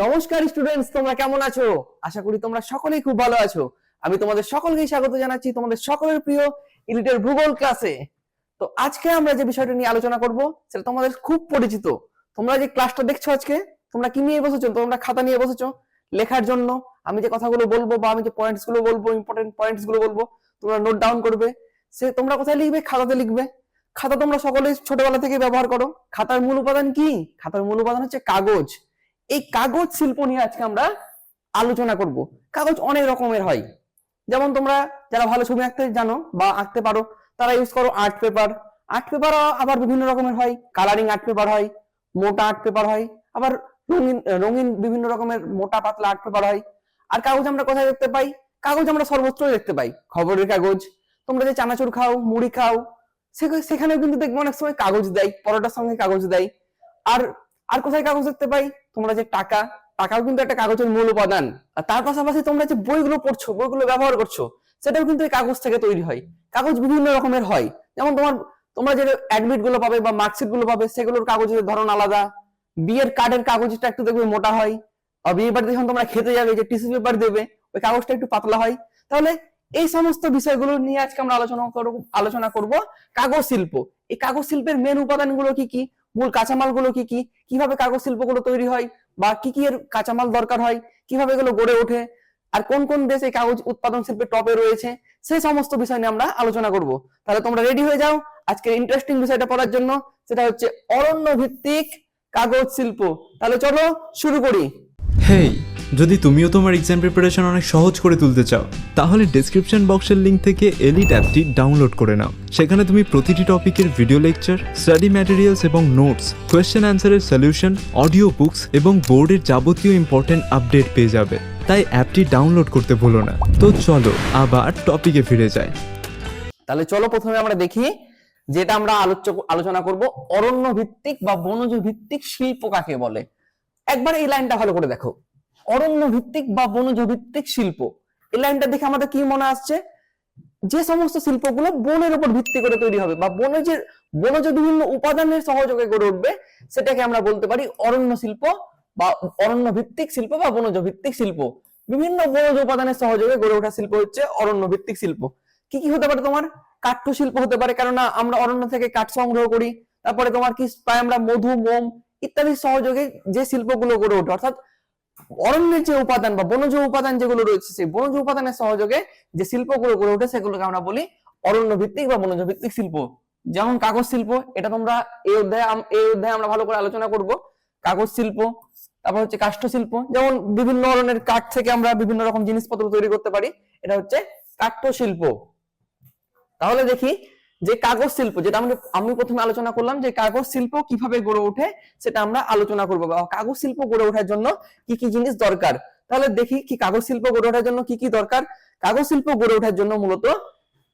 নমস্কার স্টুডেন্টস তোমরা কেমন আছো? আশা করি তোমরা সকলেই খুব ভালো আছো। আমি তোমাদের সকলকেই স্বাগত জানাচ্ছি তোমাদের সকলের প্রিয় ইলিটের ভূগোল ক্লাসে তো আজকে আমরা যে বিষয়টা নিয়ে আলোচনা করব, সেটা তোমাদের খুব পরিচিত। তোমরা যে ক্লাসটা দেখছ আজকে, তোমরা কি নিয়ে বসেছো? তোমরা খাতা নিয়ে বসেছো? লেখার জন্য আমি যে কথাগুলো বলব বা আমি যে পয়েন্টসগুলো বলব ইম্পর্টেন্ট পয়েন্টসগুলো বলব, তোমরা নোট ডাউন করবে। সে তোমরা কোথায় লিখবে? খাতাতে লিখবে। খাতা তোমরা সকলেই ছোটবেলা থেকে ব্যবহার করো। খাতার মূল উপাদান কি? খাতার মূল উপাদান হচ্ছে কাগজ। এই কাগজ শিল্প নিয়ে আজকে আমরা আলোচনা করব। কাগজ অনেক রকমের হয়। যেমন তোমরা যারা ভালো ছবি আঁকতে জানো বা আঁকতে পারো, তারা ইউজ করো আর্ট পেপার আর্ট পেপার আবার বিভিন্ন রকমের হয়। কালারিং আর্ট পেপার হয়, মোটা আর্ট পেপার হয়, আবার রঙিন রঙিন বিভিন্ন রকমের মোটা পাতলা আর্ট পেপার হয়। আর কাগজ আমরা কোথায় দেখতে পাই? কাগজ আমরা সর্বত্রই দেখতে পাই। খবরের কাগজ। তোমরা যে চানাচুর খাও, মুড়ি খাও সেখানেও কিন্তু দেখব অনেক সময় কাগজ দেয়, পরোটার সঙ্গে কাগজ দেয়। আর আর কোথায় কাগজ দেখতে পাই? তোমরা যে টাকা, টাকাও কিন্তু একটা কাগজের মূল উপাদান। আর তার পাশাপাশি তোমরা যে বইগুলো পড়ছো, বইগুলো ব্যবহার করছ, সেটাও কিন্তু এই কাগজ থেকে তৈরি হয়। কাগজ বিভিন্ন রকমের হয়। যেমন তোমার, তোমরা যে অ্যাডমিটগুলো পাবে বা মার্কশিটগুলো পাবে, সেগুলোর কাগজের ধরন আলাদা। বিয়ের কার্ডের কাগজটা একটু দেখবে মোটা হয়। আর বিয়ে বাড়িতে যখন তোমরা খেতে যাবে, যে টিস্যু পেপার দেবে, ওই কাগজটা একটু পাতলা হয়। তাহলে এই সমস্ত বিষয়গুলো নিয়ে আজকে আমরা আলোচনা করব আলোচনা করব কাগজ শিল্প। এই কাগজ শিল্পের মেন উপাদানগুলো কি কি? মূল কাঁচামালগুলো কি কি? কীভাবে কাগজ শিল্পগুলো তৈরি হয়? বা কি কি এর কাঁচামাল দরকার হয়? কীভাবে এগুলো গড়ে ওঠে? আর কোন কোন দেশে কাগজ উৎপাদন শিল্পে টপে রয়েছে? সেই সমস্ত বিষয় নিয়ে আমরা আলোচনা করব। তাহলে তোমরা রেডি হয়ে যাও আজকের ইন্টারেস্টিং বিষয়টা পড়ার জন্য। সেটা হচ্ছে অরণ্য ভিত্তিক কাগজ শিল্প। তাহলে চলো শুরু করি। হেই যদি তুমিও তোমার এক্সাম প্রিপারেশন অনেক সহজ করে তুলতে চাও, তাহলে ডেসক্রিপশন বক্সের লিংক থেকে এলিট অ্যাপটি ডাউনলোড করে নাও। সেখানে তুমি প্রতিটি টপিকের ভিডিও লেকচার স্টাডি ম্যাটেরিয়ালস এবং নোটস কোয়েশ্চেন অ্যান্সারের সলিউশন অডিও বুকস এবং বোর্ডের যাবতীয় ইম্পর্টেন্ট আপডেট পেয়ে যাবে। তাই অ্যাপটি ডাউনলোড করতে ভুলো না। তো চলো, আবার টপিকে ফিরে যাই। তাহলে চলো প্রথমে আমরা দেখি যেটা আমরা আলোচনা করব। অরণ্য ভিত্তিক বা বনজ ভিত্তিক শিল্প কাকে বলে? একবার এই লাইনটা ভালো করে দেখো। অরণ্য ভিত্তিক বা বনজ ভিত্তিক শিল্প। এই লাইনটা দেখে আমাদের কি মনে আসছে? যে সমস্ত শিল্পগুলো বনের উপর ভিত্তি করে তৈরি হবে বা বনজের বনজ বিভিন্ন উপাদানের সহযোগে গড়ে উঠবে, সেটাকে আমরা বলতে পারি অরণ্য শিল্প বা অরণ্য ভিত্তিক শিল্প বা বনজ ভিত্তিক শিল্প। বিভিন্ন বনজ উপাদানের সহযোগে গড়ে ওঠা শিল্প হচ্ছে অরণ্য ভিত্তিক শিল্প। কি কি হতে পারে তোমার? কাঠ্য শিল্প হতে পারে, কেননা আমরা অরণ্য থেকে কাঠ সংগ্রহ করি। তারপরে তোমার কি পাই আমরা মধু, মোম ইত্যাদি সহযোগে যে শিল্পগুলো গড়ে ওঠে, অর্থাৎ অরণ্যের যে উপাদান বা বনজ উপাদান যেগুলো রয়েছে, সেই বনজ উপাদানের সহযোগে যে শিল্পগুলো গড়ে ওঠে সেগুলোকে আমরা বলি অরণ্য ভিত্তিক বা বনজ ভিত্তিক শিল্প। যেমন কাগজ শিল্প, এটা তোমরা এই অধ্যায়ে এই অধ্যায়ে আমরা ভালো করে আলোচনা করব। কাগজ শিল্প, তারপর হচ্ছে কাষ্ঠ শিল্প, যেমন বিভিন্ন ধরনের কাঠ থেকে আমরা বিভিন্ন রকম জিনিসপত্র তৈরি করতে পারি। এটা হচ্ছে কাঠ্য শিল্প তাহলে দেখি যে কাগজ শিল্প, যেটা আমরা আমি প্রথমে আলোচনা করলাম যে কাগজ শিল্প কীভাবে গড়ে ওঠে, সেটা আমরা আলোচনা করব। বা কাগজ শিল্প গড়ে ওঠার জন্য কি কি জিনিস দরকার? তাহলে দেখি কি কাগজ শিল্প গড়ে ওঠার জন্য কি কি দরকার? কাগজ শিল্প গড়ে ওঠার জন্য মূলত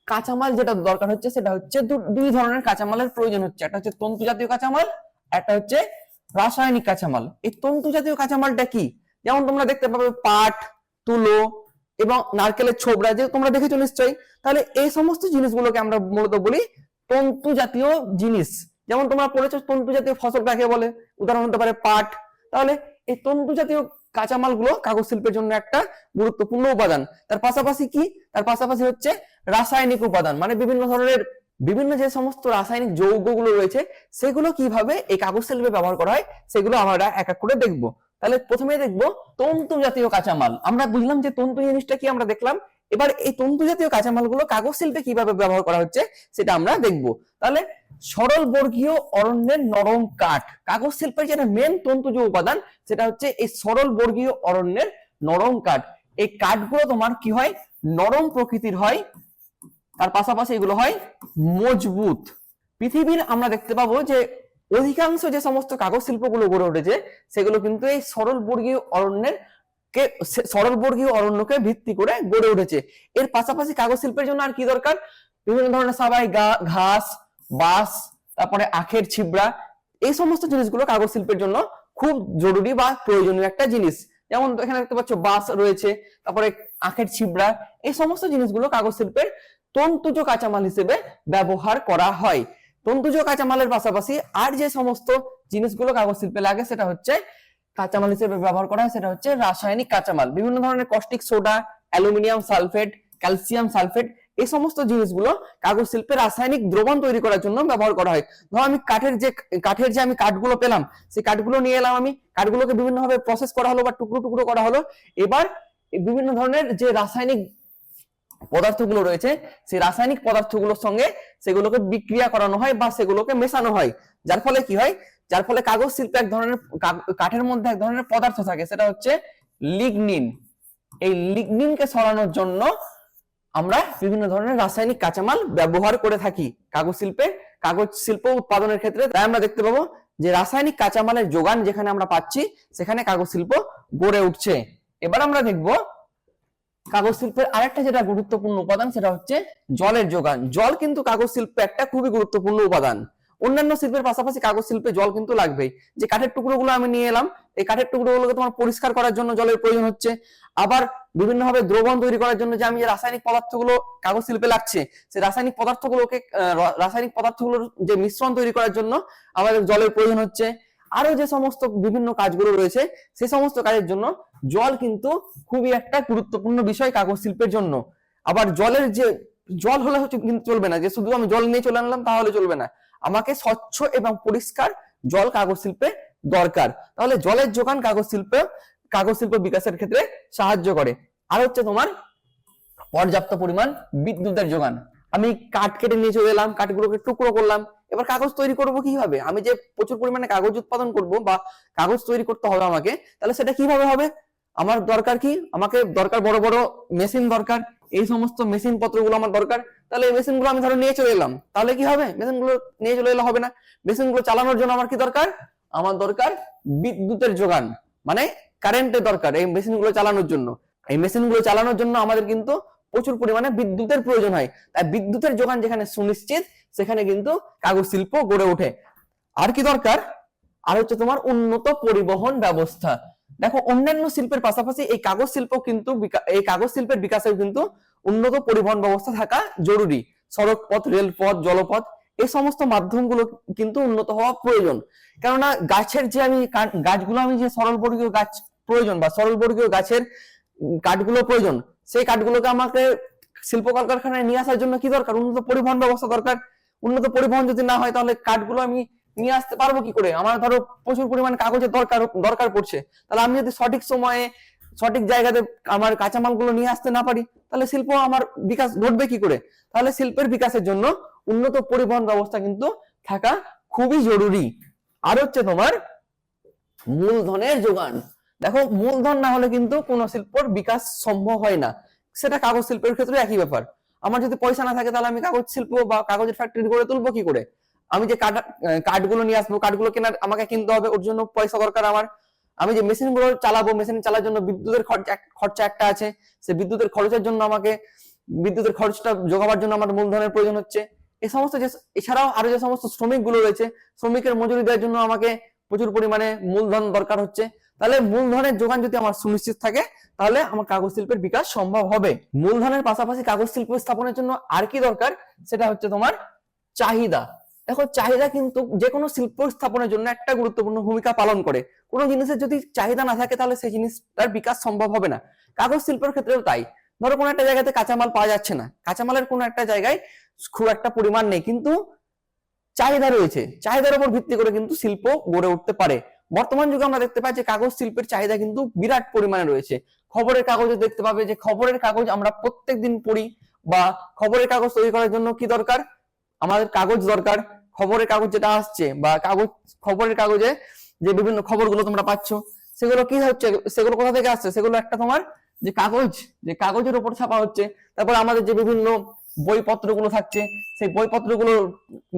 কাঁচামাল যেটা দরকার হচ্ছে, সেটা হচ্ছে দুই ধরনের কাঁচামালের প্রয়োজন হচ্ছে। একটা হচ্ছে তন্তু জাতীয় কাঁচামাল, একটা হচ্ছে রাসায়নিক কাঁচামাল। এই তন্তু জাতীয় কাঁচামালটা কি? যেমন তোমরা দেখতে পাবে পাট, তুলো এবং নারকেলের ছোবড়া যে তোমরা দেখেছ নিশ্চয়ই, তাহলে এই সমস্ত জিনিসগুলোকে আমরা মূলত বলি তন্তু জাতীয় জিনিস। যেমন তোমরা পড়েছো তন্তু জাতীয় ফসল কাকে বলে? উদাহরণ হতে পারে পাট। তাহলে এই তন্তু জাতীয় কাঁচামালগুলো কাগজ শিল্পের জন্য একটা গুরুত্বপূর্ণ উপাদান। তার পাশাপাশি কি? তার পাশাপাশি হচ্ছে রাসায়নিক উপাদান। মানে বিভিন্ন ধরনের, বিভিন্ন যে সমস্ত রাসায়নিক যৌগগুলো রয়েছে, সেগুলো কীভাবে এই কাগজ শিল্পে ব্যবহার করা হয়, সেগুলো আমরা এক এক করে দেখব। তাহলে প্রথমে দেখব তন্তু জাতীয় কাঁচামাল। আমরা বুঝলাম যে তন্তু জিনিসটা কি আমরা দেখলাম? এবার এই তন্তু জাতীয় কাঁচামালগুলো কাগজ শিল্পে কীভাবে ব্যবহার করা হচ্ছে সেটা আমরা দেখব। তাহলে সরল বর্গীয় অরণ্যের নরম কাঠ, কাগজ শিল্পের যেটা মেন তন্তু যে উপাদান, সেটা হচ্ছে এই সরল বর্গীয় অরণ্যের নরম কাঠ। এই কাঠগুলো তোমার কি হয়? নরম প্রকৃতির হয়, তার পাশাপাশি এগুলো হয় মজবুত। পৃথিবীর আমরা দেখতে পাবো যে অধিকাংশ যে সমস্ত কাগজ শিল্পগুলো গড়ে উঠেছে, সেগুলো কিন্তু এই সরল বর্গীয় অরণ্যের কে, সে- সরল বর্গীয় অরণ্যকে ভিত্তি করে গড়ে উঠেছে। এর পাশাপাশি কাগজ শিল্পের জন্য আর কি দরকার? বিভিন্ন ধরনের সাবাই ঘাস, বাঁশ, তারপরে আখের ছিবড়া, এই সমস্ত জিনিসগুলো কাগজ শিল্পের জন্য খুব জরুরি বা প্রয়োজনীয় একটা জিনিস। যেমন এখানে দেখতে পাচ্ছ বাঁশ রয়েছে, তারপরে আখের ছিবড়া, এই সমস্ত জিনিসগুলো কাগজ শিল্পের তন্তুজ কাঁচামাল হিসেবে ব্যবহার করা হয়। তন্তুজ কাঁচামালের পাশাপাশি আর যে সমস্ত জিনিসগুলো কাগজ শিল্পে লাগে, সেটা হচ্ছে কাঁচামাল হিসেবে ব্যবহার করা হয়, সেটা হচ্ছে রাসায়নিক কাঁচামাল। বিভিন্ন ধরনের caustic soda aluminium sulphate calcium sulphate এই সমস্ত জিনিসগুলো কাগজ শিল্পে রাসায়নিক দ্রবণ তৈরি করার জন্য ব্যবহার করা হয়। ধরো আমি কাঠের যে কাঠের যে আমি কাঠগুলো পেলাম, সেই কাঠগুলো নিয়ে এলাম আমি, কাঠগুলোকে বিভিন্ন ভাবে প্রসেস করা হলো বা টুকরো টুকরো করা হলো। এবার বিভিন্ন ধরনের যে রাসায়নিক পদার্থগুলো রয়েছে, সেই রাসায়নিক পদার্থগুলোর সঙ্গে সেগুলোকে বিক্রিয়া করানো হয় বা সেগুলোকে মেশানো হয়। যার ফলে কি হয়? যার ফলে কাগজ শিল্পে এক ধরনের কাঠের মধ্যে এক ধরনের পদার্থ থাকে, সেটা হচ্ছে লিগনিন। এই লিগনিনকে সরানোর জন্য আমরা বিভিন্ন ধরনের রাসায়নিক কাঁচামাল ব্যবহার করে থাকি কাগজ শিল্পে। কাগজ শিল্প উৎপাদনের ক্ষেত্রে তাই আমরা দেখতে পাবো যে রাসায়নিক কাঁচামালের যোগান যেখানে আমরা পাচ্ছি, সেখানে কাগজ শিল্প গড়ে উঠছে। এবার আমরা দেখব কাগজ শিল্পের আরেকটা যেটা গুরুত্বপূর্ণ উপাদান সেটা হচ্ছে জলের যোগান। জল কিন্তু কাগজ শিল্পে একটা খুবই গুরুত্বপূর্ণ উপাদান। অন্যান্য শিল্পের পাশাপাশি কাগজ শিল্পে জল কিন্তু লাগবেই। যে কাঠের টুকরোগুলো আমি নিয়ে এলাম, এই কাঠের টুকরোগুলোকে তোমার পরিষ্কার করার জন্য জলের প্রয়োজন হচ্ছে। আবার বিভিন্ন ভাবে দ্রবণ তৈরি করার জন্য যে আমি যে রাসায়নিক পদার্থগুলো কাগজ শিল্পে লাগছে, সেই রাসায়নিক পদার্থগুলোকে রাসায়নিক পদার্থগুলোর যে মিশ্রণ তৈরি করার জন্য আমাদের জলের প্রয়োজন হচ্ছে। আরও যে সমস্ত বিভিন্ন কাজগুলো রয়েছে সেই সমস্ত কাজের জন্য জল কিন্তু খুবই একটা গুরুত্বপূর্ণ বিষয় কাগজ শিল্পের জন্য। আবার জলের যে, জল হলে কিন্তু চলবে না, যে শুধু আমি জল নিয়ে চলে আনলাম তাহলে চলবে না। আমাকে স্বচ্ছ এবং পরিষ্কার জল কাগজ শিল্পে দরকার। তাহলে জলের যোগান কাগজ শিল্পে কাগজ শিল্প বিকাশের ক্ষেত্রে সাহায্য করে। আর হচ্ছে তোমার পর্যাপ্ত পরিমাণ বিদ্যুতের যোগান। আমি কাঠ কেটে নিয়ে চলে এলাম, কাঠগুলোকে টুকরো করলাম এবার কাগজ তৈরি করব কীভাবে? আমি যে প্রচুর পরিমাণে কাগজ উৎপাদন করব বা কাগজ তৈরি করতে হবে আমাকে, তাহলে সেটা কীভাবে হবে? আমার দরকার কি? আমাকে দরকার বড় বড় মেশিন দরকার, এই সমস্ত মেশিন পত্রগুলো আমার দরকার, তাহলে এই মেশিনগুলো আমি ধরো নিয়ে চলে এলাম, তাহলে কি হবে? মেশিনগুলো নিয়ে চলে এলে হবে না। মেশিনগুলো চালানোর জন্য আমার কি দরকার? আমার দরকার বিদ্যুতের যোগান মানে কারেন্টের দরকার এই মেশিনগুলো চালানোর জন্য। এই মেশিনগুলো চালানোর জন্য আমাদের কিন্তু প্রচুর পরিমাণে বিদ্যুতের প্রয়োজন হয়। তাই বিদ্যুতের যোগান যেখানে সুনিশ্চিত সেখানে কিন্তু কাগজ শিল্প গড়ে ওঠে। আর কি দরকার? আর হচ্ছে তোমার উন্নত পরিবহন ব্যবস্থা। দেখো, অন্যান্য শিল্পের পাশাপাশি এই কাগজ শিল্প কিন্তু এই কাগজ শিল্পের বিকাশেও কিন্তু উন্নত পরিবহন ব্যবস্থা থাকা জরুরি। সড়ক পথ রেলপথ, জলপথ এই সমস্ত মাধ্যমগুলো কিন্তু উন্নত হওয়া প্রয়োজন। কেননা গাছের যে আমি গাছগুলো আমি যে সরলবর্গীয় গাছ প্রয়োজন বা সরলবর্গীয় গাছের কাঠগুলো প্রয়োজন, সেই কাঠগুলোকে আমাকে শিল্প কলকারখানায় নিয়ে আসার জন্য কি দরকার? উন্নত পরিবহন ব্যবস্থা দরকার। উন্নত পরিবহন যদি না হয়, তাহলে কাঠগুলো আমি নিয়ে আসতে পারব কি করে? আমার ধরো প্রচুর পরিমাণ কাগজের দরকার দরকার পড়ছে। তাহলে আমি যদি সঠিক সময়ে, সঠিক জায়গাতে আমার কাঁচামালগুলো নিয়ে আসতে না পারি, তাহলে শিল্প আমার বিকাশ ঘটবে কি করে? তাহলে শিল্পের বিকাশের জন্য উন্নত পরিবহন ব্যবস্থা কিন্তু থাকা খুবই জরুরি। আর হচ্ছে তোমার মূলধনের যোগান। দেখো, মূলধন না হলে কিন্তু কোনো শিল্পর বিকাশ সম্ভব হয় না। সেটা কাগজ শিল্পের ক্ষেত্রে একই ব্যাপার। আমার যদি পয়সা না থাকে তাহলে আমি কাগজ শিল্প বা কাগজের ফ্যাক্টরি গড়ে তুলবো কি করে? আমি যে কাঠ কাঠগুলো নিয়ে আসব কাঠগুলো কেনার আমাকে কিনতে হবে, ওর জন্য পয়সা দরকার আমার। আমি যে মেশিনগুলো চালাবো মেশিন চালার জন্য বিদ্যুতের খরচা একটা আছে। সে বিদ্যুতের খরচের জন্য আমাকে, বিদ্যুতের খরচটা জোগাবার জন্য আমার মূলধনের প্রয়োজন হচ্ছে। এই সমস্ত যে, এছাড়াও আরও যে সমস্ত শ্রমিকগুলো রয়েছে, শ্রমিকের মজুরি দেওয়ার জন্য আমাকে প্রচুর পরিমাণে মূলধন দরকার হচ্ছে। তাহলে মূলধনের যোগান যদি আমার সুনিশ্চিত থাকে, তাহলে আমার কাগজ শিল্পের বিকাশ সম্ভব হবে। মূলধনের পাশাপাশি কাগজ শিল্প স্থাপনের জন্য আর কি দরকার? সেটা হচ্ছে তোমার চাহিদা। দেখো, চাহিদা কিন্তু যে কোনো শিল্প স্থাপনের জন্য একটা গুরুত্বপূর্ণ ভূমিকা পালন করে। কোনো জিনিসের যদি চাহিদা না থাকে, তাহলে সেই জিনিসটার বিকাশ সম্ভব হবে না। কাগজ শিল্পের ক্ষেত্রেও তাই। ধরো, কোনো একটা জায়গাতে কাঁচামাল পাওয়া যাচ্ছে না। কাঁচামালের কোনো একটা জায়গায় খুব একটা পরিমাণ নেই। কিন্তু চাহিদা রয়েছে। চাহিদার উপর ভিত্তি করে কিন্তু শিল্প গড়ে উঠতে পারে। বর্তমান যুগে আমরা দেখতে পাই যে কাগজ শিল্পের চাহিদা কিন্তু বিরাট পরিমাণে রয়েছে। খবরের কাগজে দেখতে পাবে যে খবরের কাগজ আমরা প্রত্যেক দিন পড়ি বা খবরের কাগজ তৈরি করার জন্য কি দরকার? আমাদের কাগজ দরকার। খবরের কাগজ যেটা আসছে বা কাগজ, খবরের কাগজে যে বিভিন্ন খবরগুলো তোমরা পাচ্ছ, সেগুলো কি হচ্ছে? সেগুলো কোথা থেকে আসছে? সেগুলো একটা তোমার যে কাগজ, যে কাগজের উপর ছাপা হচ্ছে। তারপর আমাদের যে বিভিন্ন বইপত্রগুলো থাকছে, সেই বইপত্রগুলো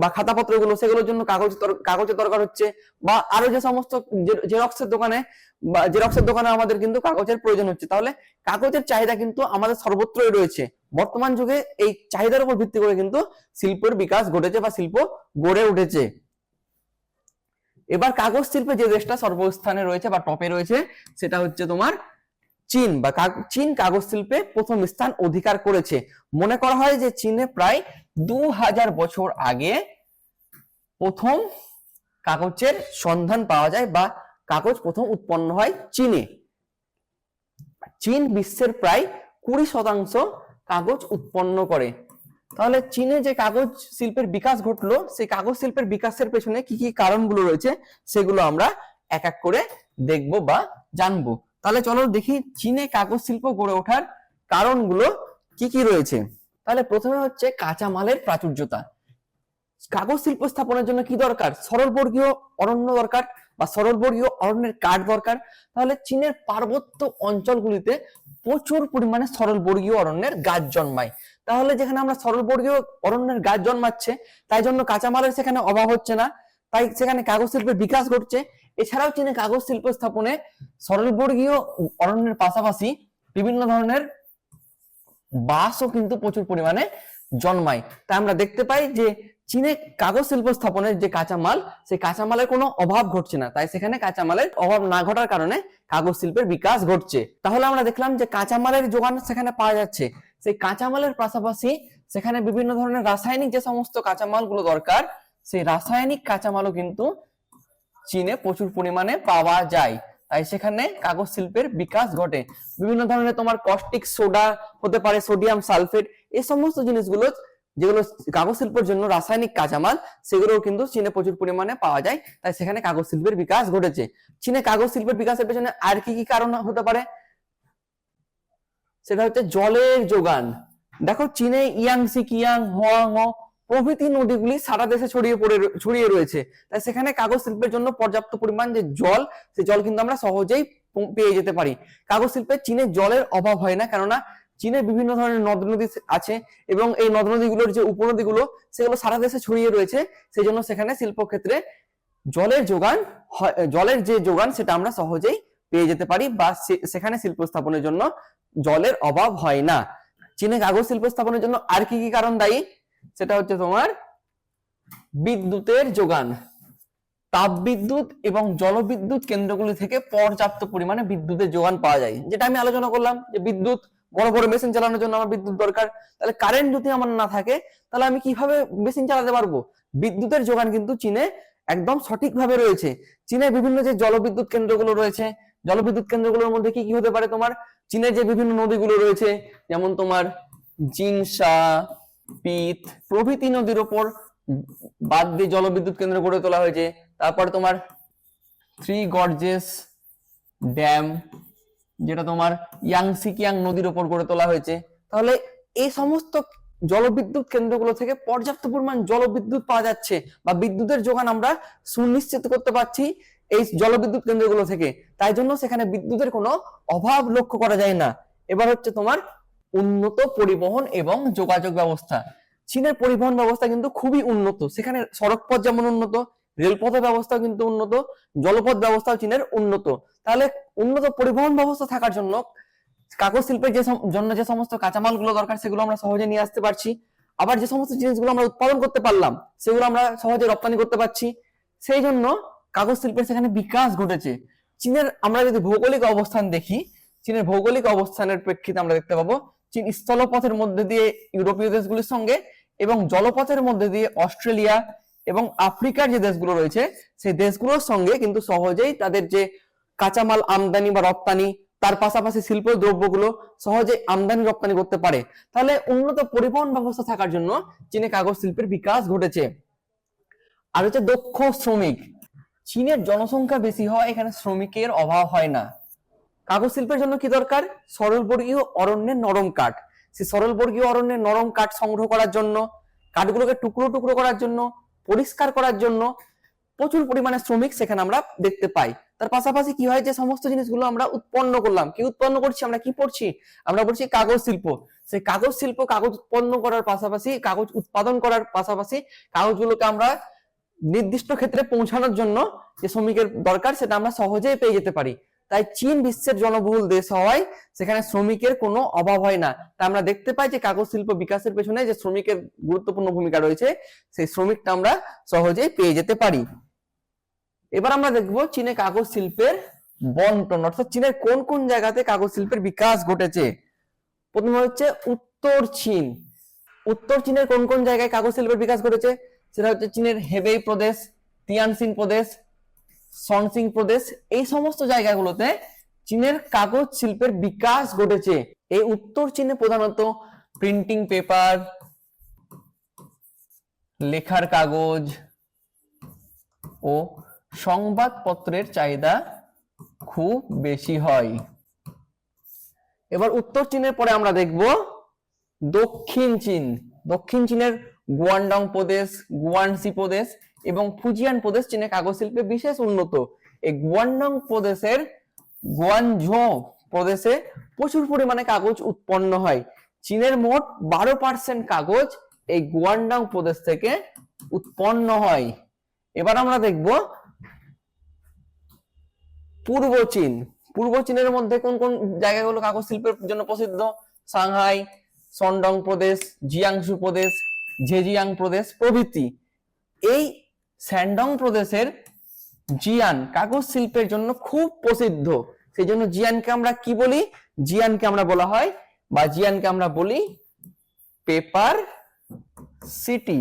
বা খাতাপত্রগুলো, সেগুলোর জন্য কাগজ কাগজের দরকার হচ্ছে বা আরও যে সমস্ত জেরক্সের দোকানে বা জেরক্সের দোকানে আমাদের কিন্তু কাগজের প্রয়োজন হচ্ছে। তাহলে কাগজের চাহিদা কিন্তু আমাদের সর্বত্রই রয়েছে। বর্তমান যুগে এই চাহিদার উপর ভিত্তি করে কিন্তু শিল্পের বিকাশ ঘটেছে বা শিল্প গড়ে উঠেছে। এবার কাগজ শিল্পে যে দেশটা সর্বস্থানে রয়েছে বা টপে রয়েছে, সেটা হচ্ছে তোমার চীন বা চীন কাগজ শিল্পে প্রথম স্থান অধিকার করেছে। মনে করা হয় যে চীনে প্রায় দু হাজার বছর আগে প্রথম কাগজের সন্ধান পাওয়া যায় বা কাগজ প্রথম উৎপন্ন হয় চীনে। চীন বিশ্বের প্রায় কুড়ি শতাংশ কাগজ উৎপন্ন করে। তাহলে চীনে যে কাগজ শিল্পের বিকাশ ঘটলো, সেই কাগজ শিল্পের বিকাশের পেছনে কি কি কারণগুলো রয়েছে, সেগুলো আমরা এক এক করে দেখব বা জানব। তাহলে চলো দেখি চীনে কাগজ শিল্প গড়ে ওঠার কারণগুলো কি কি রয়েছে। তাহলে প্রথমে হচ্ছে কাঁচামালের প্রাচুর্যতা। কাগজ শিল্প স্থাপনের জন্য কি দরকার? সরলবর্গীয় অরণ্য দরকার বা সরলবর্গীয় অরণ্যের কাঠ দরকার। তাহলে চীনের পার্বত্য অঞ্চলগুলিতে প্রচুর পরিমাণে সরলবর্গীয় অরণ্যের গাছ জন্মায়। তাহলে যেখানে আমরা সরলবর্গীয় অরণ্যের গাছ জন্মাচ্ছে, তাই জন্য কাঁচামালের সেখানে অভাব হচ্ছে না। তাই সেখানে কাগজ শিল্পের বিকাশ ঘটছে। এছাড়াও চীনে কাগজ শিল্প স্থাপনে সরলবর্গীয় অরণ্যের পাশাপাশি বিভিন্ন ধরনের বাঁশও কিন্তু প্রচুর পরিমাণে জন্মায়। তাই আমরা দেখতে পাই যে চীনে কাগজ শিল্প স্থাপনের যে কাঁচামাল, সেই কাঁচামালের কোনো অভাব ঘটছে না। তাই সেখানে কাঁচামালের অভাব না ঘটার কারণে কাগজ শিল্পের বিকাশ ঘটছে। তাহলে আমরা দেখলাম যে কাঁচামালের যোগান সেখানে পাওয়া যাচ্ছে। সেই কাঁচামালের পাশাপাশি সেখানে বিভিন্ন ধরনের রাসায়নিক যে সমস্ত কাঁচামালগুলো দরকার, সেই রাসায়নিক কাঁচামালও কিন্তু চীনে প্রচুর পরিমাণে পাওয়া যায়। তাই সেখানে কাগজ শিল্পের বিকাশ ঘটে। বিভিন্ন ধরনের তোমার কস্টিক সোডা হতে পারে সোডিয়াম সালফেট এই সমস্ত জিনিসগুলো, যেগুলো কাগজ শিল্পের জন্য রাসায়নিক কাঁচামাল সেগুলো কিন্তু চীনে প্রচুর পরিমাণে পাওয়া যায়। তাই সেখানে কাগজ শিল্পের বিকাশ ঘটেছে। চীনে কাগজ শিল্পের বিকাশের পেছনে আর কি কি কারণ হতে পারে? সেটা হচ্ছে জলের যোগান। দেখো চীনে ইয়াংসি, কিয়াং হোয়াং প্রভৃতি নদীগুলি সারা দেশে ছড়িয়ে পড়ে, ছড়িয়ে রয়েছে। তাই সেখানে কাগজ শিল্পের জন্য পর্যাপ্ত পরিমাণ যে জল সেই জল কিন্তু আমরা সহজেই পেয়ে যেতে পারি। কাগজ শিল্পে চীনে জলের অভাব হয় না, কেননা চীনে বিভিন্ন ধরনের নদ নদী আছে এবং এই নদ নদীগুলোর যে উপনদীগুলো, সেগুলো সারা দেশে ছড়িয়ে রয়েছে। সেই জন্য সেখানে শিল্পক্ষেত্রে জলের যোগান জলের যে যোগান, সেটা আমরা সহজেই পেয়ে যেতে পারি বা সে- সেখানে শিল্প স্থাপনের জন্য জলের অভাব হয় না। চীনে কাগজ শিল্প স্থাপনের জন্য আর কি কি কারণ দায়ী? সেটা হচ্ছে তোমার বিদ্যুতের যোগান। তাপবিদ্যুৎ এবং জলবিদ্যুৎ কেন্দ্রগুলি থেকে পর্যাপ্ত পরিমাণে বিদ্যুতের যোগান পাওয়া যায়। যেটা আমি আলোচনা করলাম যে বিদ্যুৎ, বড় বড় মেশিন চালানোর জন্য আমার বিদ্যুৎ দরকার। তাহলে কারেন্ট যদি আমার না থাকে, তাহলে আমি কীভাবে মেশিন চালাতে পারব? বিদ্যুতের যোগান কিন্তু চীনে একদম সঠিকভাবে রয়েছে। চীনে বিভিন্ন যে জলবিদ্যুৎ কেন্দ্রগুলো রয়েছে, জলবিদ্যুৎ কেন্দ্রগুলোর মধ্যে কি কি হতে পারে তোমার? চীনের যে বিভিন্ন নদীগুলো রয়েছে, যেমন তোমার জিনসা পিত, প্রভৃতি নদীর ওপর বাদ দিয়ে জলবিদ্যুৎ কেন্দ্র গড়ে তোলা হয়েছে। তারপরে তোমার থ্রি গর্জেস ড্যাম যেটা তোমার ইয়াংসিকিয়াং নদীর ওপর গড়ে তোলা হয়েছে। তাহলে এই সমস্ত জলবিদ্যুৎ কেন্দ্রগুলো থেকে পর্যাপ্ত পরিমাণ জলবিদ্যুৎ পাওয়া যাচ্ছে বা বিদ্যুতের যোগান আমরা সুনিশ্চিত করতে পারছি এই জলবিদ্যুৎ কেন্দ্রগুলো থেকে। তাই জন্য সেখানে বিদ্যুতের কোনো অভাব লক্ষ্য করা যায় না। এবার হচ্ছে তোমার উন্নত পরিবহন এবং যোগাযোগ ব্যবস্থা। চীনের পরিবহন ব্যবস্থা কিন্তু খুবই উন্নত। সেখানে সড়কপথ যেমন উন্নত রেলপথের ব্যবস্থা কিন্তু উন্নত, জলপথ ব্যবস্থাও চীনের উন্নত। তাহলে উন্নত পরিবহন ব্যবস্থা থাকার জন্য কাগজ শিল্পের যে জন্য যে সমস্ত কাঁচামালগুলো দরকার, সেগুলো আমরা সহজে নিয়ে আসতে পারছি। আবার যে সমস্ত জিনিসগুলো আমরা উৎপাদন করতে পারলাম, সেগুলো আমরা সহজে রপ্তানি করতে পারছি। সেই জন্য কাগজ শিল্পের সেখানে বিকাশ ঘটেছে। চীনের, আমরা যদি ভৌগোলিক অবস্থান দেখি, চীনের ভৌগোলিক অবস্থানের প্রেক্ষিতে আমরা দেখতে পাবো চীন স্থলপথের মধ্যে দিয়ে ইউরোপীয় দেশগুলির সঙ্গে এবং জলপথের মধ্যে দিয়ে অস্ট্রেলিয়া এবং আফ্রিকার যে দেশগুলো রয়েছে, সেই দেশগুলোর সঙ্গে কিন্তু সহজেই তাদের যে কাঁচামাল আমদানি বা রপ্তানি, তার পাশাপাশি শিল্প দ্রব্যগুলো সহজে আমদানি রপ্তানি করতে পারে। তাহলে উন্নত পরিবহন ব্যবস্থা থাকার জন্য চীনে কাগজ শিল্পের বিকাশ ঘটেছে। আর হচ্ছে দক্ষ শ্রমিক। চীনের জনসংখ্যা বেশি হয় এখানে শ্রমিকের অভাব হয় না। কাগজ শিল্পের জন্য কি দরকার? সরলবর্গীয় অরণ্যের নরম কাঠ। সেই সরলবর্গীয় অরণ্যের নরম কাঠ সংগ্রহ করার জন্য, কাঠগুলোকে টুকরো টুকরো করার জন্য, পরিষ্কার করার জন্য প্রচুর পরিমাণে শ্রমিক সেখানে আমরা দেখতে পাই। তার পাশাপাশি কি হয় যে সমস্ত জিনিসগুলো আমরা উৎপন্ন করলাম। কি উৎপন্ন করছি? আমরা কি পড়ছি? আমরা পড়ছি কাগজ শিল্প সেই কাগজ শিল্প কাগজ উৎপন্ন করার পাশাপাশি, কাগজ উৎপাদন করার পাশাপাশি কাগজগুলোকে আমরা নির্দিষ্ট ক্ষেত্রে পৌঁছানোর জন্য যে শ্রমিকের দরকার, সেটা আমরা সহজেই পেয়ে যেতে পারি। তাই চীন বিশ্বের জনবহুল দেশ হওয়ায় সেখানে শ্রমিকের কোনো অভাব হয় না। তা আমরা দেখতে পাই যে কাগজ শিল্প বিকাশের পেছনে যে শ্রমিকের গুরুত্বপূর্ণ ভূমিকা রয়েছে, সেই শ্রমিকটা আমরা সহজেই পেয়ে যেতে পারি। এবার আমরা দেখব চীনে কাগজ শিল্পের বন্টন, অর্থাৎ চীনের কোন কোন জায়গাতে কাগজ শিল্পের বিকাশ ঘটেছে? প্রথমে হচ্ছে উত্তর চীন। উত্তর চীনের কোন কোন জায়গায় কাগজ শিল্পের বিকাশ ঘটেছে? সেটা হচ্ছে চীনের হেবেই প্রদেশ তিয়ানসিন প্রদেশ সনসিং প্রদেশ, এই সমস্ত জায়গাগুলোতে চীনের কাগজ শিল্পের বিকাশ ঘটেছে। এই উত্তর চীনে প্রধানত প্রিন্টিং পেপার লেখার কাগজ ও সংবাদপত্রের চাহিদা খুব বেশি হয়। এবার উত্তর চীনের পরে আমরা দেখব দক্ষিণ চীন। দক্ষিণ চীনের গুয়ানডং প্রদেশ, গুয়ানসি প্রদেশ এবং ফুজিয়ান প্রদেশ চীনের কাগজ শিল্পে বিশেষ উন্নত। এই গুয়ানডং প্রদেশের গুয়ানঝো প্রদেশে প্রচুর পরিমাণে কাগজ উৎপন্ন হয়। চীনের মোট বারো পার্সেন্ট কাগজ এই গুয়ানডং প্রদেশ থেকে উৎপন্ন হয়। এবার আমরা দেখব পূর্ব চীন। পূর্ব চীনের মধ্যে কোন কোন জায়গাগুলো কাগজ শিল্পের জন্য প্রসিদ্ধ? সাংহাই, সন্ডং প্রদেশ, জিয়াংসু প্রদেশ জেজিয়াং প্রদেশ প্রভৃতি। এই স্যান্ডং প্রদেশের জিয়ান, কাগজ শিল্পের জন্য খুব প্রসিদ্ধ। সেই জন্য জিয়ানকে আমরা কি বলি? জিয়ানকে আমরা বলা হয়, বা জিয়ানকে আমরা বলি পেপার সিটি।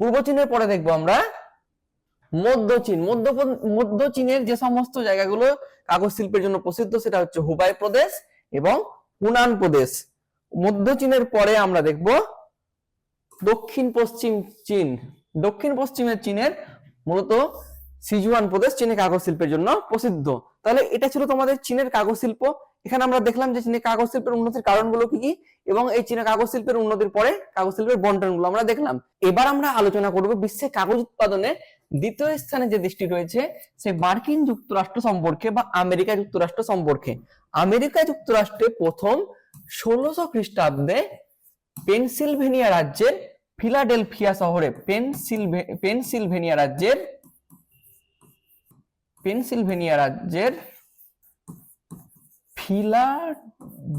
পূর্ব চীনের পরে দেখব আমরা মধ্য চীন। মধ্য মধ্য চীনের যে সমস্ত জায়গাগুলো কাগজ শিল্পের জন্য প্রসিদ্ধ, সেটা হচ্ছে হুবাই প্রদেশ এবং হুনান প্রদেশ। মধ্য চীনের পরে আমরা দেখব দক্ষিণ পশ্চিম চীন। দক্ষিণ পশ্চিমের চীনের মূলত সিজুয়ান প্রদেশ চীনে কাগজ শিল্পের জন্য প্রসিদ্ধ। তাহলে এটা ছিল তোমাদের চীনের কাগজ শিল্প এখানে আমরা দেখলাম যে চীনের কাগজ শিল্পের উন্নতির কারণগুলো কি কি এবং এই চীনের কাগজ শিল্পের উন্নতির পরে কাগজ শিল্পের বন্টনগুলো আমরা দেখলাম। এবার আমরা আলোচনা করব বিশ্বে কাগজ উৎপাদনে দ্বিতীয় স্থানে যে দেশটি রয়েছে, সে মার্কিন যুক্তরাষ্ট্র সম্পর্কে বা আমেরিকা যুক্তরাষ্ট্র সম্পর্কে। আমেরিকা যুক্তরাষ্ট্রে প্রথম ষোলোশো খ্রিস্টাব্দে পেনসিলভেনিয়া রাজ্যের ফিলাডেলফিয়া শহরে পেনসিলভে পেনসিলভেনিয়া রাজ্যের পেনসিলভেনিয়া রাজ্যের ফিলাডেলফিয়া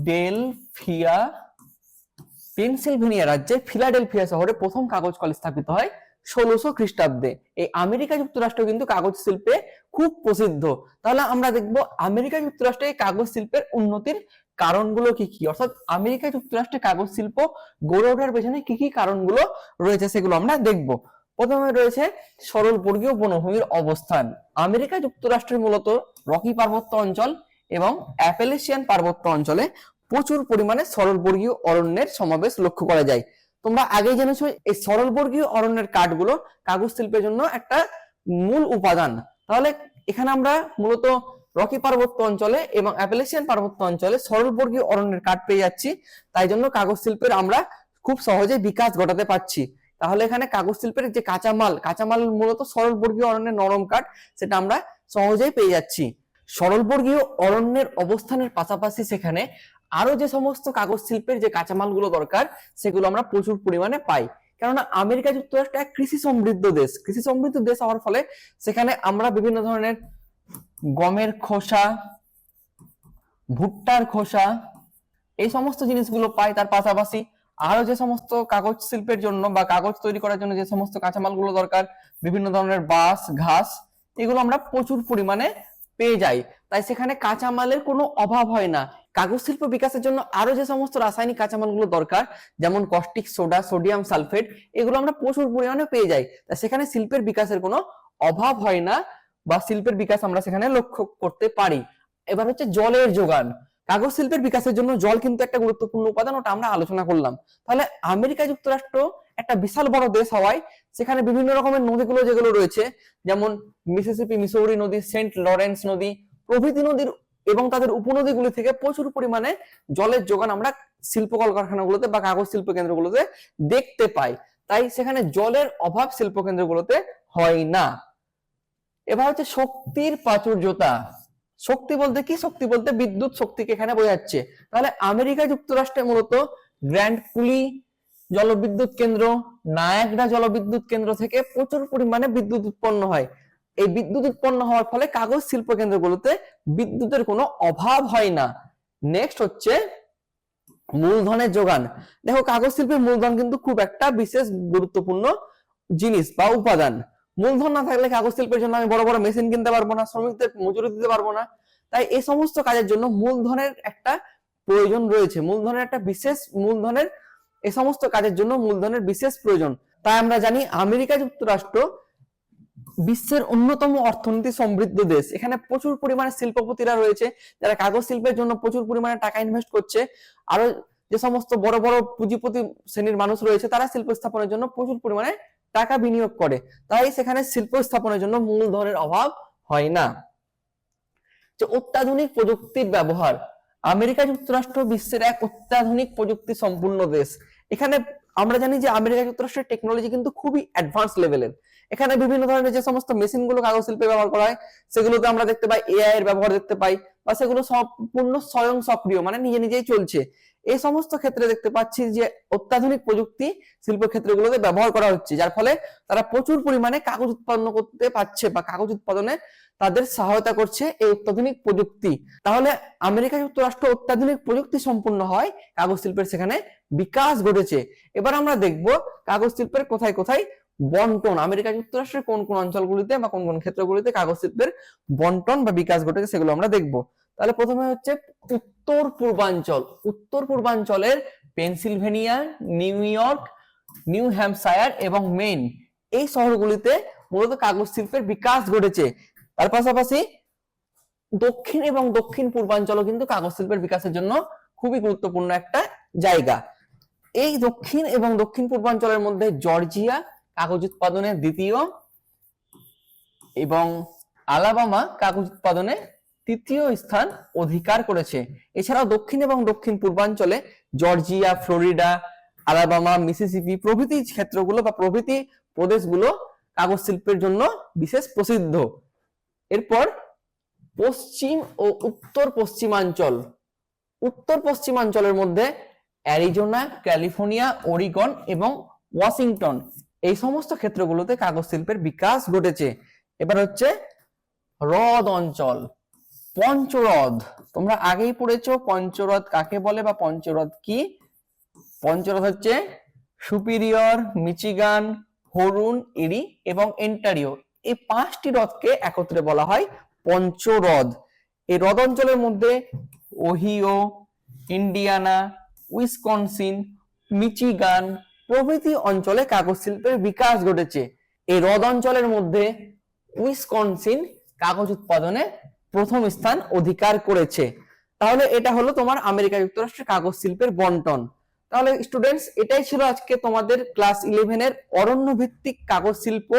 পেনসিলভেনিয়া রাজ্যে ফিলাডেলফিয়া শহরে প্রথম কাগজ কল স্থাপিত হয় ষোলোশো খ্রিস্টাব্দে। এই আমেরিকা যুক্তরাষ্ট্র কিন্তু কাগজ শিল্পে খুব প্রসিদ্ধ। তাহলে আমরা দেখব আমেরিকা যুক্তরাষ্ট্রে কাগজ শিল্পের উন্নতির কারণগুলো কি কি? অর্থাৎ আমেরিকা যুক্তরাষ্ট্রে কাগজ শিল্প গড়ে ওঠার পেছনে কি কি কারণগুলো রয়েছে সেগুলো আমরা দেখব। প্রথমে রয়েছে সরল বর্গীয় বনভূমির অবস্থান। আমেরিকা যুক্তরাষ্ট্রের মূলত রকি পার্বত্য অঞ্চল এবং অ্যাপেলেশিয়ান পার্বত্য অঞ্চলে প্রচুর পরিমাণে সরলবর্গীয় অরণ্যের সমাবেশ লক্ষ্য করা যায়। তোমরা আগেই জেনেছো এই সরলবর্গীয় অরণ্যের কাঠগুলো কাগজ শিল্পের জন্য একটা মূল উপাদান। তাহলে এখানে আমরা মূলত রকি পার্বত্য অঞ্চলে এবং অ্যাপেলেশিয়ান পার্বত্য অঞ্চলে সরলবর্গীয় অরণ্যের কাঠ পেয়ে যাচ্ছি। তাই জন্য কাগজ শিল্পের আমরা খুব সহজে বিকাশ ঘটাতে পারছি। তাহলে এখানে কাগজ শিল্পের যে কাঁচামাল কাঁচামাল মূলত সরলবর্গীয় অরণ্যের নরম কাঠ, সেটা আমরা সহজেই পেয়ে যাচ্ছি। সরলবর্গীয় অরণ্যের অবস্থানের পাশাপাশি সেখানে আরও যে সমস্ত কাগজ শিল্পের যে কাঁচামালগুলো দরকার, সেগুলো আমরা প্রচুর পরিমাণে পাই। কেননা আমেরিকা যুক্তরাষ্ট্র এক কৃষি সমৃদ্ধ দেশ। কৃষি সমৃদ্ধ দেশ হওয়ার ফলে সেখানে আমরা বিভিন্ন ধরনের গমের খোসা, ভুট্টার খোসা, এই সমস্ত জিনিসগুলো পাই। তার পাশাপাশি আরও যে সমস্ত কাগজ শিল্পের জন্য বা কাগজ তৈরি করার জন্য যে সমস্ত কাঁচামালগুলো দরকার, বিভিন্ন ধরনের বাঁশ, ঘাস, এগুলো আমরা প্রচুর পরিমাণে পেয়ে যাই। তাই সেখানে কাঁচামালের কোনো অভাব হয় না। কাগজ শিল্প বিকাশের জন্য আরও যে সমস্ত রাসায়নিক কাঁচামালগুলো দরকার, যেমন কস্টিক সোডা, সোডিয়াম সালফেট, এগুলো আমরা প্রচুর পরিমাণে পেয়ে যাই। তাই সেখানে শিল্পের বিকাশের কোনো অভাব হয় না। বা শিল্পের বিকাশ আমরা সেখানে লক্ষ্য করতে পারি। এবার হচ্ছে জলের যোগান। কাগজ শিল্পের বিকাশের জন্য জল কিন্তু একটা গুরুত্বপূর্ণ উপাদান, ওটা আমরা আলোচনা করলাম। তাহলে আমেরিকা যুক্তরাষ্ট্র একটা বিশাল বড় দেশ হওয়ায় সেখানে বিভিন্ন রকমের নদীগুলো যেগুলো রয়েছে, যেমন মিসিসিপি, মিসৌরি নদী, সেন্ট লরেন্স নদী, প্রভৃতি নদীর এবং তাদের উপনদীগুলি থেকে প্রচুর পরিমাণে জলের যোগান আমরা শিল্প কলকারখানাগুলোতে বা কাগজ শিল্প কেন্দ্রগুলোতে দেখতে পাই। তাই সেখানে জলের অভাব শিল্প কেন্দ্রগুলোতে হয় না। এবার হচ্ছে শক্তির প্রাচুর্যতা। শক্তি বলতে কি? শক্তি বলতে বিদ্যুৎ শক্তিকে এখানে বোঝাচ্ছে। তাহলে আমেরিকা যুক্তরাষ্ট্রে মূলত গ্র্যান্ড কুলি জলবিদ্যুৎ কেন্দ্র, নায়াগ্রা জলবিদ্যুৎ কেন্দ্র থেকে প্রচুর পরিমাণে বিদ্যুৎ উৎপন্ন হয়। এই বিদ্যুৎ উৎপন্ন হওয়ার ফলে কাগজ শিল্প কেন্দ্রগুলোতে বিদ্যুতের কোনো অভাব হয় না। নেক্সট হচ্ছে মূলধনের যোগান। দেখো, কাগজ শিল্পের মূলধন কিন্তু খুব একটা বিশেষ গুরুত্বপূর্ণ জিনিস বা উপাদান। মূলধন না থাকলে কাগজ শিল্পের জন্য আমি বড় বড় মেশিন কিনতে পারব না, শ্রমিকদের মজুরি দিতে পারব না। তাই এই সমস্ত কাজের জন্য মূলধনের একটা প্রয়োজন রয়েছে, মূলধনের একটা বিশেষ মূলধনের এই সমস্ত কাজের জন্য মূলধনের বিশেষ প্রয়োজন। তাই আমরা জানি আমেরিকা যুক্তরাষ্ট্র বিশ্বের অন্যতম অর্থনীতি সমৃদ্ধ দেশ। এখানে প্রচুর পরিমাণে শিল্পপতিরা রয়েছে, যারা কাগজ শিল্পের জন্য প্রচুর পরিমাণে টাকা ইনভেস্ট করছে। আরও যে সমস্ত বড় বড় পুঁজিপতি শ্রেণির মানুষ রয়েছে, তারা শিল্প স্থাপনের জন্য প্রচুর পরিমাণে টাকা বিনিয়োগ করে, তাই সেখানে শিল্প স্থাপনের জন্য মূলধনের অভাব হয় না। যে অত্যাধুনিক প্রযুক্তির ব্যবহার, আমেরিকা যুক্তরাষ্ট্র বিশ্বের এক অত্যাধুনিক প্রযুক্তি সম্পূর্ণ দেশ। এখানে আমরা জানি যে আমেরিকা যুক্তরাষ্ট্রের টেকনোলজি কিন্তু খুবই অ্যাডভান্স লেভেলের এখানে বিভিন্ন ধরনের যে সমস্ত মেশিনগুলো কাগজ শিল্পে ব্যবহার করা হয় সেগুলোতে আমরা দেখতে পাই এআই এর ব্যবহার দেখতে পাই, বা সেগুলো সম্পূর্ণ স্বয়ং সক্রিয় মানে নিজে নিজেই চলছে। এই সমস্ত ক্ষেত্রে দেখতে পাচ্ছি যে অত্যাধুনিক প্রযুক্তি শিল্প ক্ষেত্রগুলোতে ব্যবহার করা হচ্ছে, যার ফলে তারা প্রচুর পরিমাণে কাগজ উৎপন্ন করতে পারছে, বা কাগজ উৎপাদনে তাদের সহায়তা করছে এই অত্যাধুনিক প্রযুক্তি। তাহলে আমেরিকা যুক্তরাষ্ট্র অত্যাধুনিক প্রযুক্তি সম্পন্ন হয়, কাগজ শিল্পের সেখানে বিকাশ ঘটেছে। এবার আমরা দেখব কাগজ শিল্পের কোথায় কোথায় বন্টন, আমেরিকা যুক্তরাষ্ট্রের কোন কোন অঞ্চলগুলিতে বা কোন কোন ক্ষেত্রগুলিতে কাগজ শিল্পের বন্টন বা বিকাশ ঘটেছে সেগুলো আমরা দেখব। তাহলে প্রথমে হচ্ছে উত্তর পূর্বাঞ্চল। উত্তর পূর্বাঞ্চলের Pennsylvania, New York, New Hampshire এবং মেন এই শহরগুলিতে মূলত কাগজ শিল্পের বিকাশ ঘটেছে। তার পাশাপাশি দক্ষিণ এবং দক্ষিণ পূর্বাঞ্চলও কিন্তু কাগজ শিল্পের বিকাশের জন্য খুবই গুরুত্বপূর্ণ একটা জায়গা। এই দক্ষিণ এবং দক্ষিণ পূর্বাঞ্চলের মধ্যে জর্জিয়া কাগজ উৎপাদনে দ্বিতীয় এবং আলাবামা কাগজ উৎপাদনে তৃতীয় স্থান অধিকার করেছে। এছাড়াও দক্ষিণ এবং দক্ষিণ পূর্বাঞ্চলে জর্জিয়া, ফ্লোরিডা, আলাবামা, মিসিসিপি প্রভৃতি ক্ষেত্রগুলো বা প্রভৃতি প্রদেশগুলো কাগজ শিল্পের জন্য বিশেষ প্রসিদ্ধ। এরপর পশ্চিম ও উত্তর পশ্চিমাঞ্চল। উত্তর পশ্চিমাঞ্চলের মধ্যে অ্যারিজোনা, ক্যালিফোর্নিয়া, ওরিগন এবং ওয়াশিংটন এই সমস্ত ক্ষেত্রগুলোতে কাগজ শিল্পের বিকাশ ঘটেছে। এবার হচ্ছে হ্রদ অঞ্চল পঞ্চরদ তোমরা আগেই পড়েছো পঞ্চরদ কাকে বলে বা পঞ্চরদ কি? পঞ্চরদ হচ্ছে সুপিরিয়র, মিচিগান হরুন ইরি এবং এন্টারিও। এই পাঁচটি হ্রদকে একত্রে বলা হয় পঞ্চরদ এই হ্রদ অঞ্চলের মধ্যে ওহিও, ইন্ডিয়ানা, উইসকনসিন, মিচিগান প্রভৃতি অঞ্চলে কাগজ শিল্পের বিকাশ ঘটেছে। এই হ্রদ অঞ্চলের মধ্যে উইসকনসিন কাগজ উৎপাদনে প্রথম স্থান অধিকার করেছে। তাহলে এটা হলো তোমার আমেরিকা যুক্তরাষ্ট্রের কাগজ শিল্পের বন্টন। তাহলে স্টুডেন্টস এটাই ছিল আজকে তোমাদের ক্লাস ইলেভেনের অরণ্য ভিত্তিক কাগজ শিল্প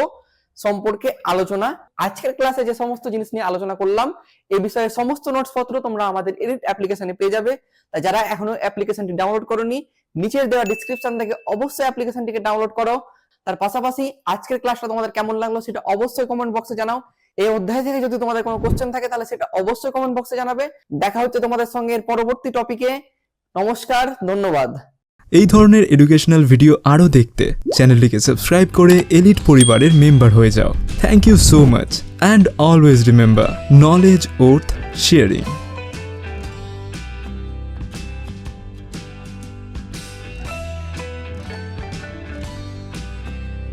সম্পর্কে আলোচনা। আজকের ক্লাসে যে সমস্ত জিনিস নিয়ে আলোচনা করলাম, এ বিষয়ে সমস্ত নোটস পত্র তোমরা আমাদের এডিট অ্যাপ্লিকেশনে পেয়ে যাবে। তাই যারা এখনও অ্যাপ্লিকেশনটি ডাউনলোড করোনি নিচের দেওয়া ডিসক্রিপশন থেকে অবশ্যই অ্যাপ্লিকেশনটিকে ডাউনলোড করো। তার পাশাপাশি আজকের ক্লাসটা তোমাদের কেমন লাগল সেটা অবশ্যই কমেন্ট বক্সে জানাও। এই অধ্যায় থেকে যদি তোমাদের কোনো কোশ্চেন থাকে তাহলে সেটা অবশ্যই কমেন্ট বক্সে জানাবে। দেখা হচ্ছে তোমাদের সঙ্গে পরবর্তী টপিকে নমস্কার, ধন্যবাদ। এই ধরনের এডুকেশনাল ভিডিও আরও দেখতে চ্যানেলটিকে সাবস্ক্রাইব করে এলিট পরিবারের মেম্বার হয়ে যাও। Thank you so much and always remember knowledge worth sharing